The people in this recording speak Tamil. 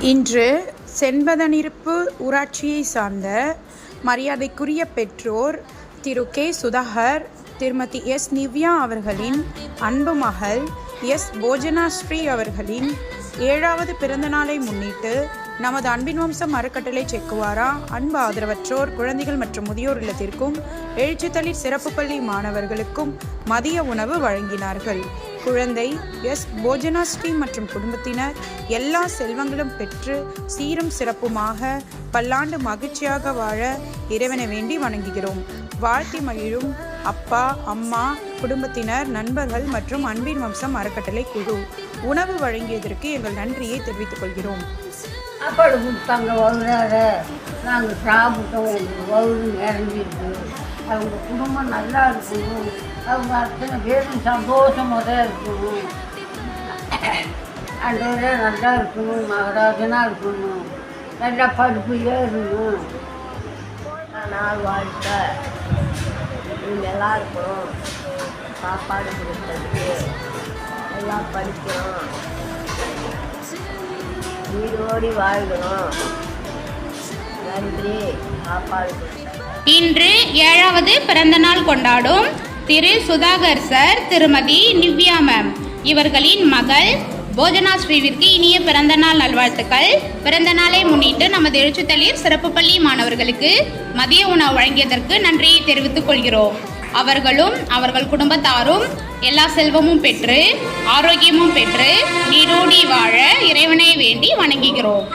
இன்று செண்பதனிருப்பு ஊராட்சியை சார்ந்த மரியாதைக்குரிய பெற்றோர் திரு கே. சுதாகர் திருமதி எஸ். நிவ்யா அவர்களின் அன்பு மகள் எஸ். போஜனாஸ்ரீ அவர்களின் ஏழாவது பிறந்தநாளை முன்னிட்டு நமது அன்பின் வம்சம் அறக்கட்டளை செக்குவாரா? அன்பு ஆதரவற்றோர் குழந்தைகள் மற்றும் முதியோர் இல்லத்திற்கும் எழுச்சித்தளிர் சிறப்பு பள்ளி மாணவர்களுக்கும் மதிய உணவு வழங்கினார்கள். குழந்தை எஸ். போஜனாஸ்ரீ மற்றும் குடும்பத்தினர் எல்லா செல்வங்களும் பெற்று சீரும் சிறப்புமாக பல்லாண்டு மகிழ்ச்சியாக வாழ இறைவனை வேண்டி வணங்குகிறோம். வாழ்த்தி மகிழும் அப்பா அம்மா குடும்பத்தினர் நண்பர்கள் மற்றும் அன்பின் வம்சம் அறக்கட்டளை குழு. உணவு வழங்கியதற்கு எங்கள் நன்றியை தெரிவித்துக் கொள்கிறோம். சாப்பாடு கொடுத்தாங்க நாங்கள் சாப்பிட்டோம் எங்களுக்கு நிறைஞ்சிருக்கு அவங்க குடும்பம் நல்லா இருக்கணும் அவங்க அத்தனை பேரும் சந்தோஷமாக இருக்கணும் அன்றவரே நல்லா இருக்கணும் மகராஜனாக இருக்கணும் நல்லா படிப்பு ஏறணும் நாள் வாழ்க்கை நல்லா எல்லாருக்கும் சாப்பாடு கொடுத்தது எல்லாம் படிக்கணும் வீடோடி வாழ்கணும் நன்றி இன்று ஏழாவது பிறந்தநாள் கொண்டாடும் திரு சுதாகர் சார் திருமதி நிவ்யா மேம் இவர்களின் மகள் போஜனா ஸ்ரீவிற்கு இனிய பிறந்தநாள் நல்வாழ்த்துக்கள். பிறந்த நாளை முன்னிட்டு நமது எழுச்சித்தளிர் சிறப்பு பள்ளி மாணவர்களுக்கு மதிய உணவு வழங்கியதற்கு நன்றியை தெரிவித்துக் கொள்கிறோம். அவர்களும் அவர்கள் குடும்பத்தாரும் எல்லா செல்வமும் பெற்று ஆரோக்கியமும் பெற்று நீடோடி வாழ இறைவனை வேண்டி வணங்குகிறோம்.